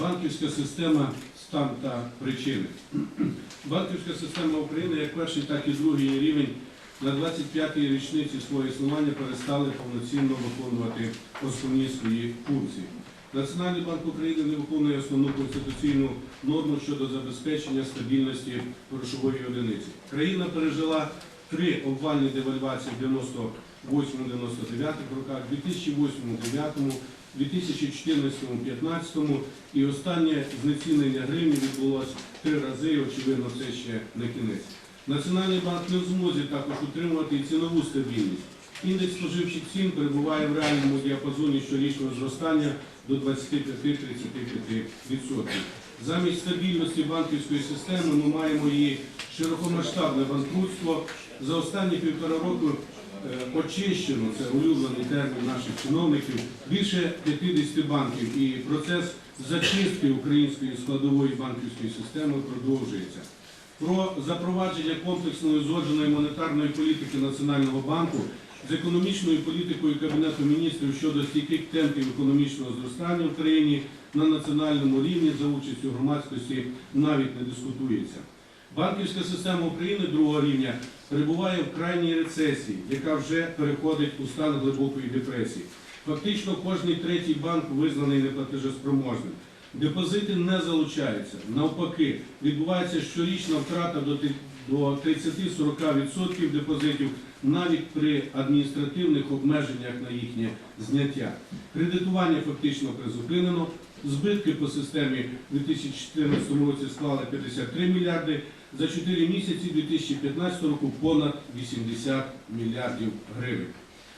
Банківська система стан та причини. Банківська система України як перший, так і другий рівень на 25-й річниці свого існування перестали повноцінно виконувати основні свої функції. Національний банк України не виконує основну конституційну норму щодо забезпечення стабільності грошової одиниці. Країна пережила три обвальні девальвації в 98-99 роках, 2008-2009, 2014-2015 і останнє знецінення гривні відбулося три рази, і очевидно, це ще не кінець. Національний банк не в змозі також утримувати і цінову стабільність. Індекс споживчих цін перебуває в реальному діапазоні щорічного зростання до 25-35%. Замість стабільності банківської системи ми маємо її широкомасштабне банкрутство. За останні півтора року очищено, це улюблений термін наших чиновників, більше 50 банків і процес зачистки української складової банківської системи продовжується. Про запровадження комплексної узгодженої монетарної політики Національного банку з економічною політикою Кабінету міністрів щодо стійких темпів економічного зростання в країні на національному рівні за участю громадськості навіть не дискутується. Банківська система України другого рівня перебуває в крайній рецесії, яка вже переходить у стан глибокої депресії. Фактично кожний третій банк визнаний неплатежеспроможним. Депозити не залучаються. Навпаки, відбувається щорічна втрата до 30-40% депозитів навіть при адміністративних обмеженнях на їхнє зняття. Кредитування фактично призупинено. Збитки по системі у 2014 році склали 53 мільярди, за 4 місяці 2015 року понад 80 мільярдів гривень.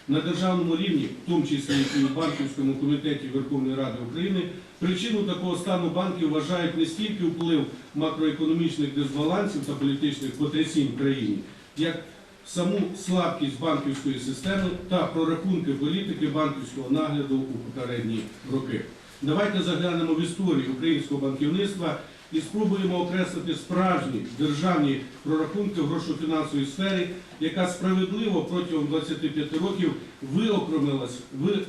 На державному рівні, в тому числі і в банківському комітеті Верховної Ради України, причину такого стану банків вважають не стільки вплив макроекономічних дисбалансів та політичних потрясінь в країні, як саму слабкість банківської системи та прорахунки політики банківського нагляду у попередні роки. Давайте заглянемо в історію українського банківництва і спробуємо окреслити справжні державні прорахунки в грошофінансовій сфері, яка справедливо протягом 25 років виокремилась,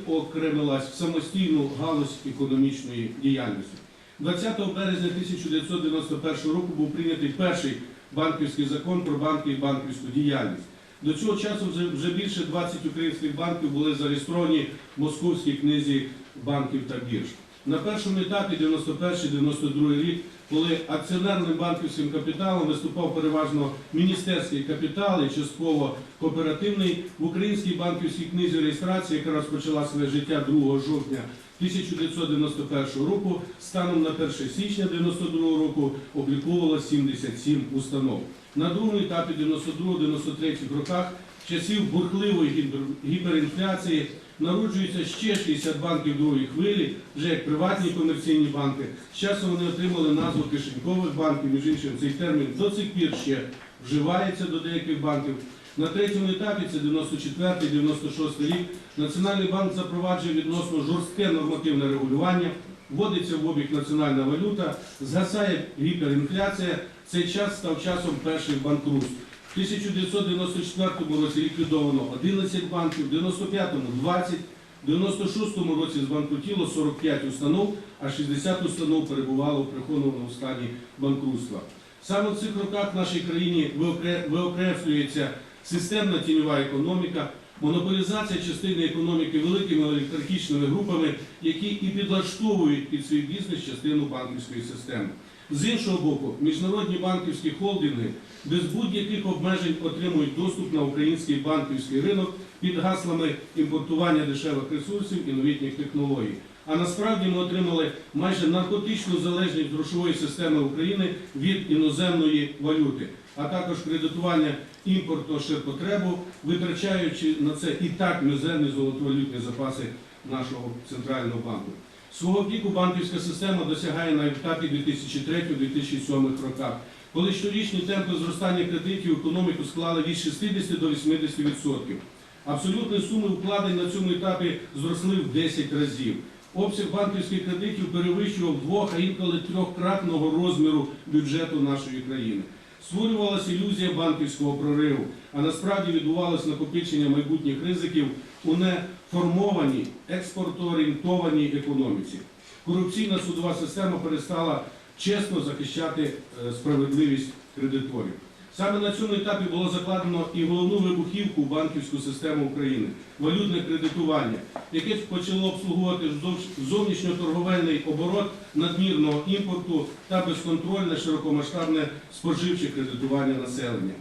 виокремилась в самостійну галузь економічної діяльності. 20 березня 1991 року був прийнятий перший банківський закон про банки і банківську діяльність. До цього часу вже- більше 20 українських банків були зареєстровані в Московській книзі банків та бірж. На першому етапі 91-92 рік, коли акціонерним банківським капіталом виступав переважно міністерський капітал і частково кооперативний, в українській банківській книзі реєстрації, яка розпочала своє життя 2 жовтня 1991 року, станом на 1 січня 1992 року обліковувалося 77 установ. На другому етапі 92-93 роках, часів бурхливої гіперінфляції, народжується ще 60 банків другої хвилі, вже як приватні комерційні банки. З часом вони отримали назву кишенькових банків, між іншим цей термін до цих пір ще вживається до деяких банків. На третьому етапі, це 94-96 рік, Національний банк запроваджує відносно жорстке нормативне регулювання, вводиться в обіг національна валюта, згасає гіперінфляція. Цей час став часом перших банкрутств. В 1994 році ліквідовано 11 банків, в 95-му 20, в 96-му році збанкрутіло 45 установ, а 60 установ перебувало в прихованому стані банкрутства. Саме в цих роках в нашій країні виокреслюється системна тіньова економіка, монополізація частини економіки великими олігархічними групами, які і підлаштовують під свій бізнес частину банківської системи. З іншого боку, міжнародні банківські холдинги без будь-яких обмежень отримують доступ на український банківський ринок під гаслами імпортування дешевих ресурсів і новітніх технологій. А насправді ми отримали майже наркотичну залежність грошової системи України від іноземної валюти, а також кредитування імпортного ширпотребу, витрачаючи на це і так мізерні золотовалютні запаси нашого центрального банку. Свого піку банківська система досягає на етапі 2003-2007 роках, коли щорічні темпи зростання кредитів економіку склали від 60 до 80%. Абсолютні суми вкладень на цьому етапі зросли в 10 разів. Обсяг банківських кредитів перевищував двох, а інколи трьохкратного розміру бюджету нашої країни. Створювалася ілюзія банківського прориву, а насправді відбувалося накопичення майбутніх ризиків у неформованій експортоорієнтованій економіці. корупційна судова система перестала чесно захищати е, справедливість кредиторів. Саме на цьому етапі було закладено і головну вибухівку в банківську систему України валютне кредитування, яке почало обслуговувати зовнішньоторговельний оборот надмірного імпорту та безконтрольне широкомасштабне споживче кредитування населення.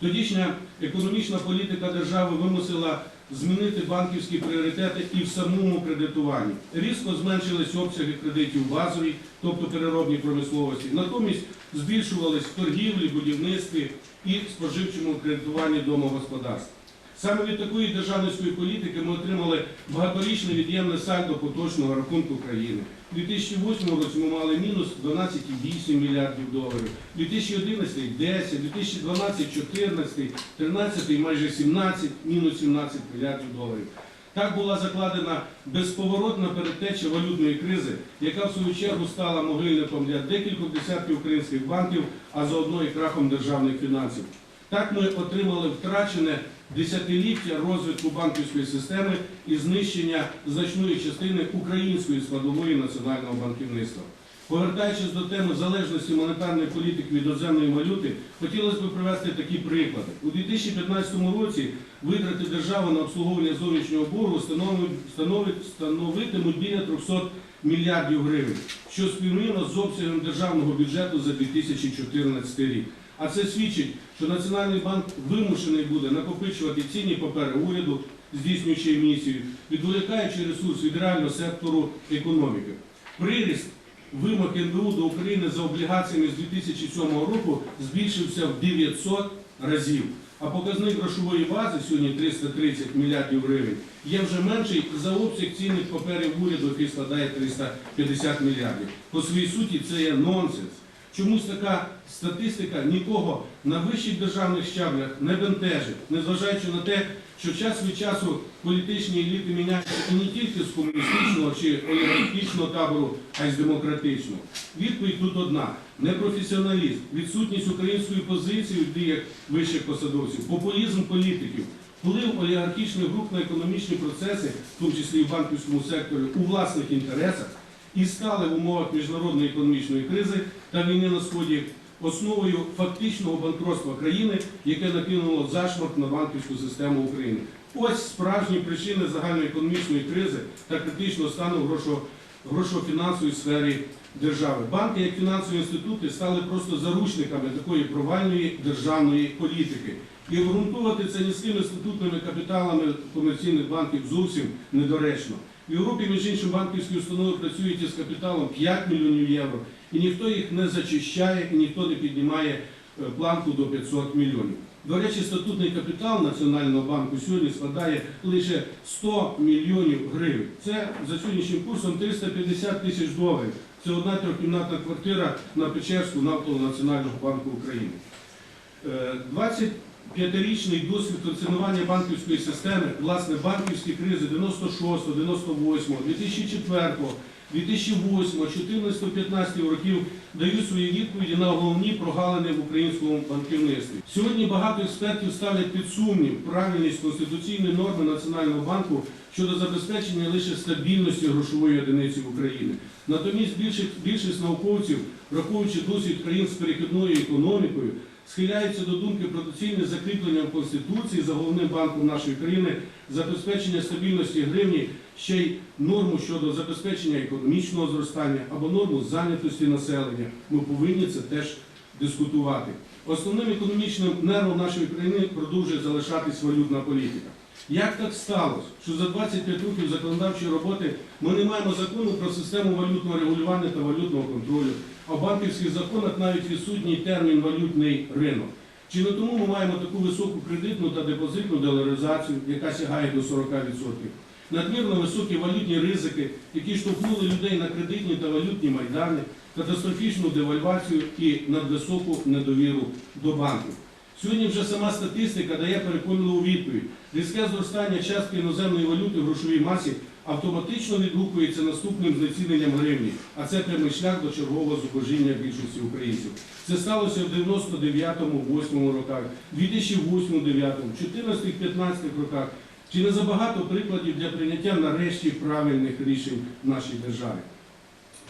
Тодішня економічна політика держави вимусила змінити банківські пріоритети і в самому кредитуванні. Різко зменшились обсяги кредитів базовій, тобто переробній промисловості. Натомість збільшувались в торгівлі, будівництві і споживчому кредитуванні домогосподарств. Саме від такої державницької політики ми отримали багаторічне від'ємне сальдо поточного рахунку країни. У 2008 році ми мали мінус 12,8 мільярдів доларів, 2011 – 10, 2012 – 14, 13 – майже 17, мінус 17 мільярдів доларів. Так була закладена безповоротна передтеча валютної кризи, яка в свою чергу стала могильником для декількох десятків українських банків, а заодно і крахом державних фінансів. Так ми отримали втрачене десятиліття розвитку банківської системи і знищення значної частини української складової національного банківництва. Повертаючись до теми залежності монетарної політики від іноземної валюти, хотілося б привести такі приклади. У 2015 році витрати держави на обслуговування зовнішнього боргу становитимуть біля 300 мільярдів гривень, що співмірно з обсягом державного бюджету за 2014 рік. А це свідчить, що Національний банк вимушений буде накопичувати цінні папери уряду, здійснюючи емісію, відволікаючи ресурс від реального сектору економіки. Приріст вимог НБУ до України за облігаціями з 2007 року збільшився в 900 разів. А показник грошової бази сьогодні 330 мільярдів гривень є вже менший за обсяг цінних паперів уряду, який складає 350 мільярдів. По своїй суті це є нонсенс. Чомусь така статистика нікого на вищих державних щаблях не бентежить, незважаючи на те, що час від часу політичні еліти міняються і не тільки з комуністичного чи олігархічного табору, а й з демократичного. Відповідь тут одна: непрофесіоналізм, відсутність української позиції в діях вищих посадовців, популізм політиків, вплив олігархічних груп на економічні процеси, в тому числі і в банківському секторі, у власних інтересах. І стали в умовах міжнародної економічної кризи та війни на сході основою фактичного банкротства країни, яке накинуло зашморк на банківську систему України. Ось справжні причини загальноекономічної кризи та критичного стану грошово-фінансовій сфері держави. Банки як фінансові інститути стали просто заручниками такої провальної державної політики. І обґрунтувати це низькими статутними капіталами комерційних банків зовсім недоречно. В Європі, між іншим, банківські установи працюють із капіталом 5 мільйонів євро, і ніхто їх не зачищає, і ніхто не піднімає е, планку до 500 мільйонів. До речі, статутний капітал Національного банку сьогодні складає лише 100 мільйонів гривень. Це за сьогоднішнім курсом 350 тисяч доларів. Це одна трьохкімнатна квартира на Печерську навколо Національного банку України. Е, 25-річний досвід функціонування банківської системи, власне, банківські кризи 96, 98, 2004, 2008, 14, 15 років дають свої відповіді на головні прогалини в українському банківництві. Сьогодні багато експертів ставлять під сумнів правильність конституційної норми Національного банку щодо забезпечення лише стабільності грошової одиниці в Україні. Натомість більшість, більшість науковців, враховуючи досвід країн з перехідною економікою, схиляються до думки про доцільне закріплення в Конституції за головним банком нашої країни забезпечення стабільності гривні, ще й норму щодо забезпечення економічного зростання або норму зайнятості населення. Ми повинні це теж дискутувати. Основним економічним нервом нашої країни продовжує залишатись валютна політика. Як так сталося, що за 25 років законодавчої роботи ми не маємо закону про систему валютного регулювання та валютного контролю, а в банківських законах навіть відсутній термін валютний ринок. Чи не тому ми маємо таку високу кредитну та депозитну доларизацію, яка сягає до 40%? Надмірно високі валютні ризики, які штовхнули людей на кредитні та валютні майдани, катастрофічну девальвацію і надвисоку недовіру до банків. Сьогодні вже сама статистика дає переконливу відповідь. Різке зростання частки іноземної валюти в грошовій масі автоматично відгукується наступним знеціненням гривні, а це прямий шлях до чергового зубожіння більшості українців. Це сталося в 99-8 роках, 2008-2009, 14-15 роках. Чи не забагато прикладів для прийняття нарешті правильних рішень в нашій державі?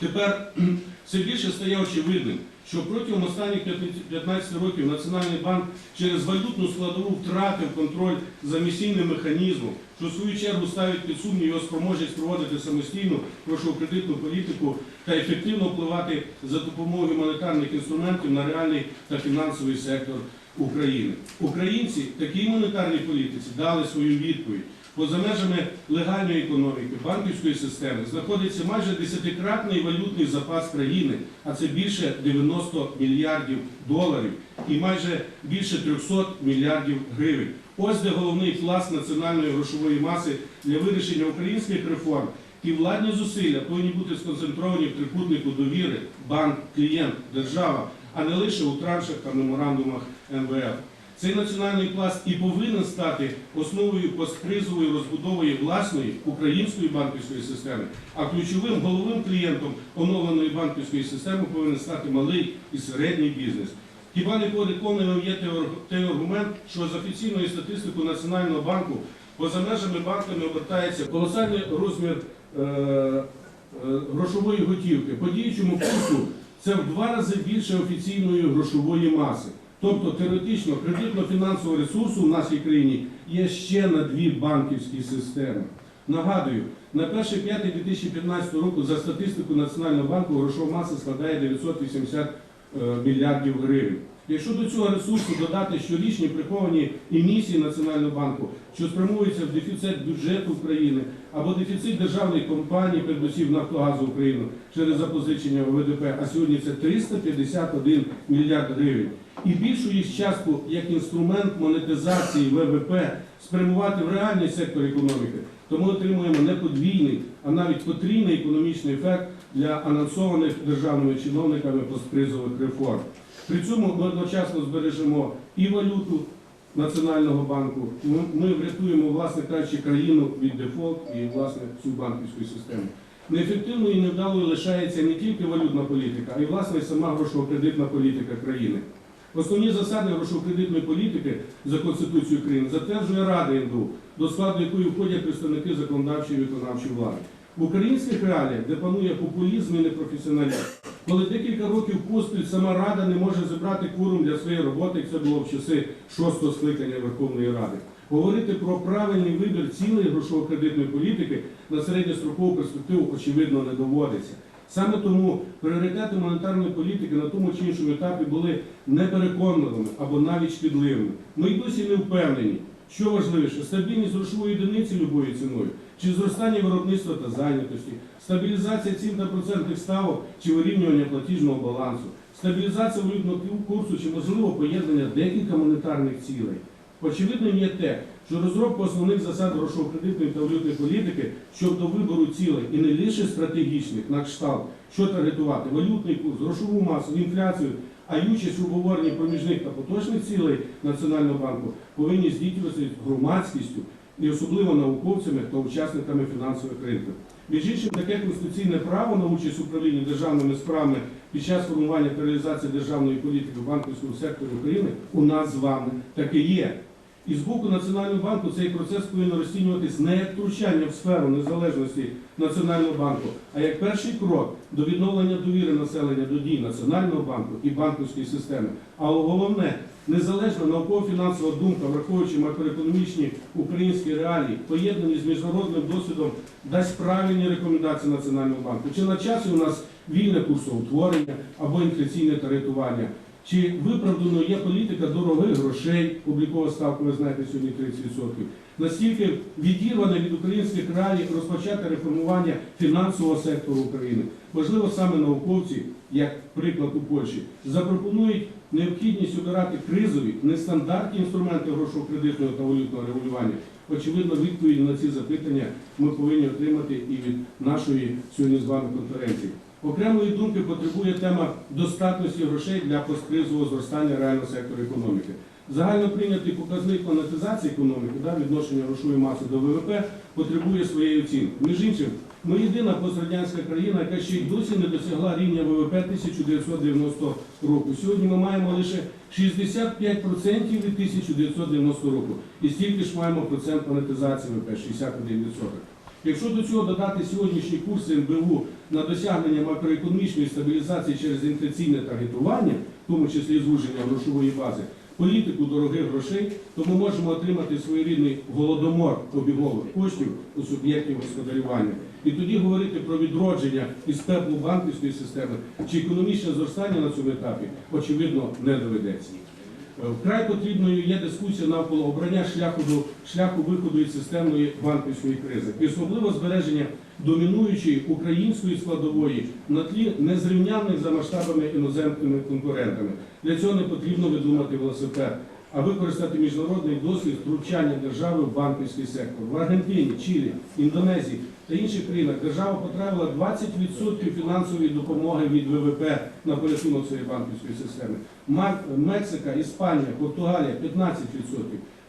Тепер все більше стає очевидним, що протягом останніх 15 років Національний банк через валютну складову втратив контроль за емісійним механізмом, що в свою чергу ставить під сумнів його спроможність проводити самостійну грошово-кредитну політику та ефективно впливати за допомогою монетарних інструментів на реальний та фінансовий сектор України. Українці такій монетарній політиці дали свою відповідь. Поза межами легальної економіки, банківської системи знаходиться майже десятикратний валютний запас країни, а це більше 90 мільярдів доларів і майже більше 300 мільярдів гривень. Ось де головний пласт національної грошової маси для вирішення українських реформ. І владні зусилля повинні бути сконцентровані в трикутнику довіри банк, клієнт, держава, а не лише у траншах та меморандумах МВФ. Цей національний пласт і повинен стати основою посткризової розбудови власної української банківської системи, а ключовим головним клієнтом оновленої банківської системи повинен стати малий і середній бізнес. Хіба не переконливим є той аргумент, що з офіційної статистики Національного банку поза межами банками обертається колосальний розмір е, е, грошової готівки. По діючому курсу це в два рази більше офіційної грошової маси. Тобто теоретично кредитно-фінансового ресурсу в нашій країні є ще на дві банківські системи. Нагадую, на 1.5.2015 року за статистику Національного банку грошова маса складає 980 е, мільярдів гривень. Якщо до цього ресурсу додати щорічні приховані емісії Національного банку, що спрямуються в дефіцит бюджету України або дефіцит державних компаній, передусім Нафтогазу України через запозичення ВВДП, а сьогодні це 351 мільярд гривень. І більшу їх частку як інструмент монетизації ВВП спрямувати в реальний сектор економіки, то ми отримуємо не подвійний, а навіть потрійний економічний ефект для анонсованих державними чиновниками посткризових реформ. При цьому ми одночасно збережемо і валюту Національного банку, ми, врятуємо, власне кажучи, країну від дефолт і власне всю банківську систему. Неефективною і невдалою лишається не тільки валютна політика, а й власне сама грошово-кредитна політика країни. Основні засади грошово-кредитної політики за Конституцією країни затверджує Рада НДУ, до складу якої входять представники законодавчої і виконавчої влади. В українських реаліях, де панує популізм і непрофесіоналізм, коли декілька років поспіль сама Рада не може зібрати кворум для своєї роботи, як це було в часи шостого скликання Верховної Ради. Говорити про правильний вибір цілої грошово-кредитної політики на середньострокову перспективу очевидно не доводиться. Саме тому пріоритети монетарної політики на тому чи іншому етапі були непереконливими або навіть шкідливими. Ми й досі не впевнені, що важливіше стабільність грошової одиниці любою ціною, чи зростання виробництва та зайнятості, стабілізація цін та процентних ставок чи вирівнювання платіжного балансу, стабілізація валютного курсу чи можливо поєднання декілька монетарних цілей. Очевидним є те, що розробка основних засад грошово-кредитної та валютної політики щодо вибору цілей і не лише стратегічних на кшталт, що таргетувати валютний курс, грошову масу, інфляцію, а й участь в обговоренні проміжних та поточних цілей Національного банку повинні здійснюватися громадськістю і особливо науковцями та учасниками фінансових ринків. Між іншим, таке конституційне право на участь в управлінні державними справами під час формування та реалізації державної політики в банківському секторі України у нас з вами таке є. І з боку Національного банку цей процес повинен розцінюватись не як втручання в сферу незалежності Національного банку, а як перший крок до відновлення довіри населення до дій Національного банку і банківської системи. А головне, незалежна науково-фінансова думка, враховуючи макроекономічні українські реалії, поєднані з міжнародним досвідом, дасть правильні рекомендації Національного банку. Чи на часі у нас вільне курсоутворення або інфляційне таргетування? Чи виправдано є політика дорогих грошей, облікова ставка, ви знаєте, сьогодні 30%, настільки відірвана від українських реалій розпочати реформування фінансового сектору України. Можливо, саме науковці, як приклад у Польщі, запропонують необхідність обирати кризові, нестандартні інструменти грошово-кредитного та валютного регулювання. Очевидно, відповіді на ці запитання ми повинні отримати і від нашої сьогодні з вами конференції. Окремої думки потребує тема достатності грошей для посткризового зростання реального сектору економіки. Загально прийнятий показник монетизації економіки, да, відношення грошової маси до ВВП, потребує своєї оцінки. Між іншим, ми єдина пострадянська країна, яка ще й досі не досягла рівня ВВП 1990 року. Сьогодні ми маємо лише 65% від 1990 року. І стільки ж маємо процент монетизації ВВП 61%. Якщо до цього додати сьогоднішні курси НБУ на досягнення макроекономічної стабілізації через інфляційне таргетування, в тому числі звуження грошової бази, політику дорогих грошей, то ми можемо отримати своєрідний голодомор обігових коштів у суб'єктів господарювання. І тоді говорити про відродження із пеплу банківської системи чи економічне зростання на цьому етапі, очевидно, не доведеться. Е, Вкрай потрібною є дискусія навколо обрання шляху до шляху виходу із системної банківської кризи, і особливо збереження домінуючої української складової на тлі незрівнянних за масштабами іноземними конкурентами. Для цього не потрібно видумати велосипед, а використати міжнародний досвід втручання держави в банківський сектор. В Аргентині, Чилі, Індонезії та інших країнах держава потратила 20% фінансової допомоги від ВВП на порятунок своєї банківської системи. Мексика, Іспанія, Португалія 15%.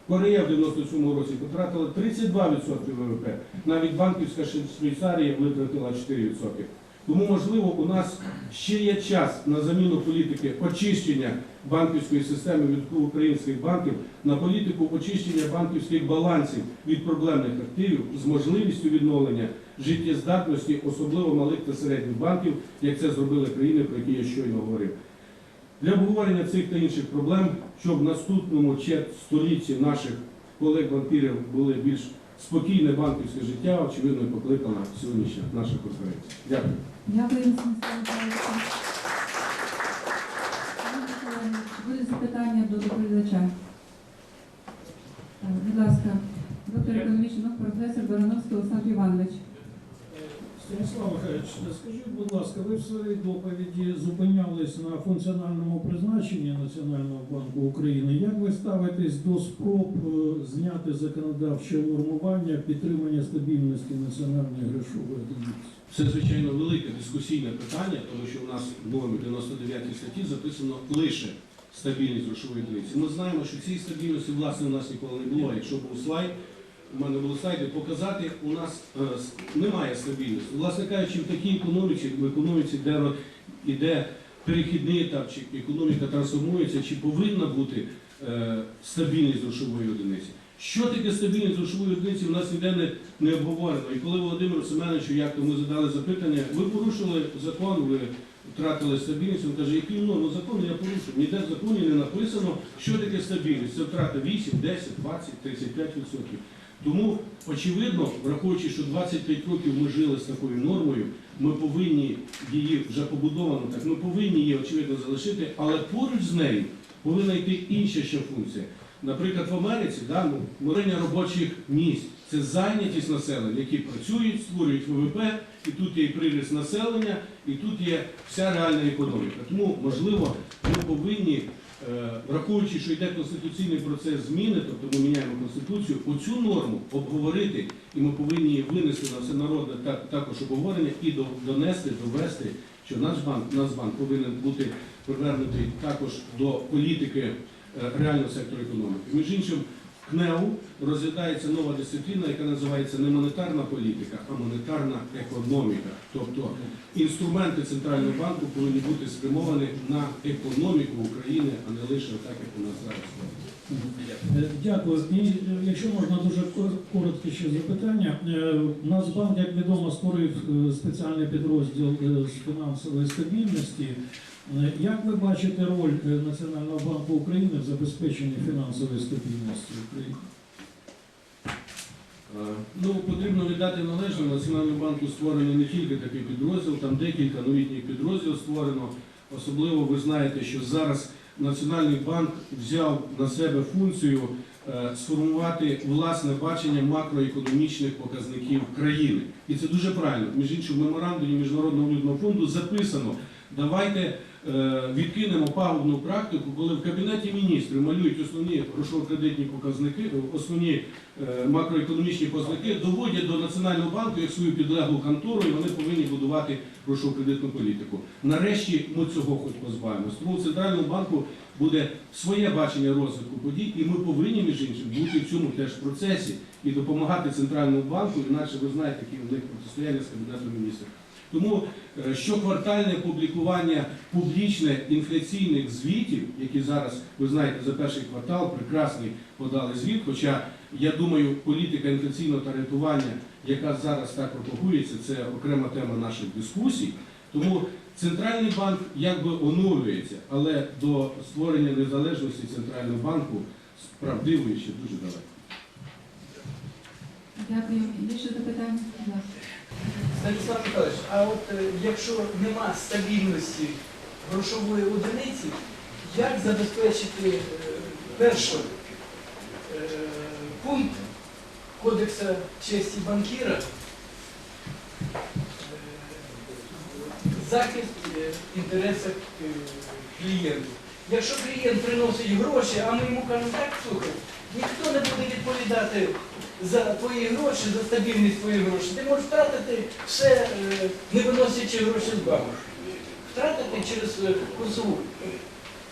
Корея в 97 році потратила 32% ВВП. Навіть банківська Швей- Швейцарія витратила 4%. Тому, можливо, у нас ще є час на заміну політики очищення банківської системи від українських банків на політику очищення банківських балансів від проблемних активів з можливістю відновлення життєздатності, особливо малих та середніх банків, як це зробили країни, про які я щойно говорив. Для обговорення цих та інших проблем, щоб в наступному столітті наших колег-банкірів були більш спокійне банківське життя, очевидно, покликана сьогоднішня наша конференція. Дякую. Дякую, Буде запитання до доповідача. Будь ласка, доктор економічних наук, професор Барановський Олександр Іванович. Станіслав Михайлович, скажіть, будь ласка, ви в своїй доповіді зупинялись на функціональному призначенні Національного банку України. Як ви ставитесь до спроб е, зняти законодавче нормування підтримання стабільності національної грошової одиниці? Це, звичайно, велике дискусійне питання, тому що у нас в новому 99 статті записано лише стабільність грошової одиниці. Ми знаємо, що цієї стабільності, власне, у нас ніколи не було. Якщо був слайд, у мене були слайди, показати, у нас е, немає стабільності. Власне кажучи, в такій економіці, в економіці, де іде перехідний етап, чи економіка трансформується, чи повинна бути е, стабільність грошової одиниці. Що таке стабільність грошової одиниці, у нас ніде не, не обговорено. І коли Володимиру Семеновичу, як ми задали запитання, ви порушили закон, ви втратили стабільність, він каже, який ну, закон я порушив. Ніде в законі не написано, що таке стабільність. Це втрата 8, 10, 20, 35 відсотків. Тому, очевидно, враховуючи, що 25 років ми жили з такою нормою, ми повинні її вже побудовано, так ми повинні її очевидно залишити, але поруч з нею повинна йти інша ще функція. Наприклад, в Америці да, ну, створення робочих місць це зайнятість населення, які працюють, створюють ВВП, і тут є і приріст населення, і тут є вся реальна економіка. Тому, можливо, ми повинні, враховуючи, що йде конституційний процес зміни, тобто ми міняємо конституцію, оцю норму обговорити, і ми повинні її винести на всенародне так- також обговорення і донести, довести, що наш банк, повинен бути привернутий також до політики е, реального сектору економіки. Між іншим, КНЕУ розглядається нова дисципліна, яка називається не монетарна політика, а монетарна економіка. Тобто інструменти центрального банку повинні бути спрямовані на економіку України, а не лише так, як у нас зараз. Е, Дякую. І е, якщо можна дуже кор- коротке ще запитання. Е, Нацбанк, як відомо, створив спеціальний підрозділ з фінансової стабільності. Як ви бачите роль Національного банку України в забезпеченні фінансової стабільності України? Ну, потрібно віддати належне. Національному банку створений не тільки такий підрозділ, там декілька новітніх підрозділів створено. Особливо ви знаєте, що зараз Національний банк взяв на себе функцію е, сформувати власне бачення макроекономічних показників країни. І це дуже правильно. Між іншим, в меморандумі Міжнародного валютного фонду записано, давайте відкинемо пагубну практику, коли в кабінеті міністрів малюють основні грошово-кредитні показники, е, основні е, макроекономічні показники, доводять до Національного банку як свою підлеглу контору, і вони повинні будувати грошово-кредитну політику. Нарешті ми цього хоч позбавимось. Тому у центральному банку буде своє бачення розвитку подій, і ми повинні, між іншим, бути в цьому теж процесі і допомагати центральному банку, інакше ви знаєте, які в них протистояння з кабінетом міністрів. Тому е, щоквартальне публікування публічне інфляційних звітів, які зараз, ви знаєте, за перший квартал прекрасний подали звіт. Хоча я думаю, політика інфляційного таргетування, яка зараз так пропагується, це окрема тема наших дискусій. Тому центральний банк якби оновлюється, але до створення незалежності центрального банку справдивої ще дуже далеко. Дякую. Ще запитання? Станіслав Михайлович, а от е, якщо нема стабільності грошової одиниці, як забезпечити е, перший е, пункт Кодексу честі банкіра захист інтересів клієнтів? Якщо клієнт приносить гроші, а ми йому кажемо, так, слухай, ніхто не буде відповідати за твої гроші, за стабільність твоїх грошей. Ти можеш втратити все, е, не виносячи гроші з банку. Втратити через е, курсову.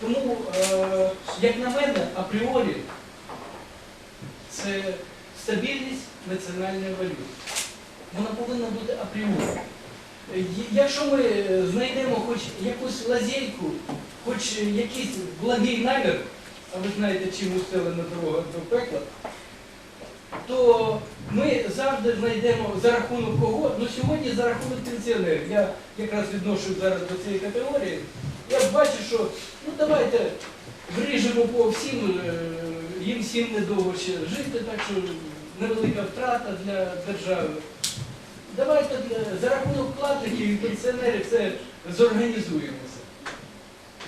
Тому, е, як на мене, апріорі це стабільність національної валюти. Вона повинна бути апріорі. Якщо ми знайдемо хоч якусь лазейку, хоч якийсь благий намір, а ви знаєте, чим устелена дорога до пекла, то ми завжди знайдемо за рахунок кого. Ну сьогодні за рахунок пенсіонерів. Я якраз відношу зараз до цієї категорії. Я бачу, що ну давайте вріжемо по всім, е, їм всім недовго ще жити, так що невелика втрата для держави. Давайте за рахунок платників і пенсіонерів це зорганізуємося.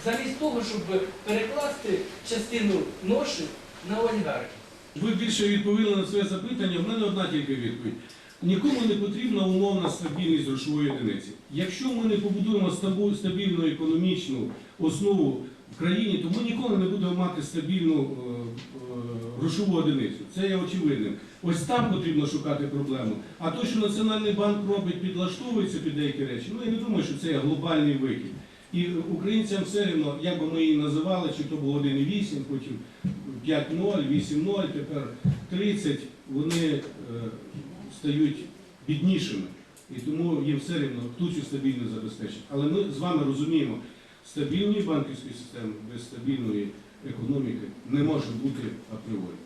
Замість того, щоб перекласти частину ноші на олігархів. Ви більше відповіли на своє запитання. В мене одна тільки відповідь. Нікому не потрібна умовна стабільність грошової одиниці. Якщо ми не побудуємо стабільну економічну основу в країні, то ми ніколи не будемо мати стабільну е, е, грошову одиницю. Це є очевидним. Ось там потрібно шукати проблему. А то, що Національний банк робить, підлаштовується під деякі речі, ну я не думаю, що це є глобальний викид. І українцям все рівно, як би ми її називали, чи то було 1,8, потім 5-0, 8-0, тепер 30, вони е, стають біднішими. І тому їм все рівно хто цю стабільність забезпечить. Але ми з вами розуміємо, стабільної банківської системи без стабільної економіки не може бути апріорі.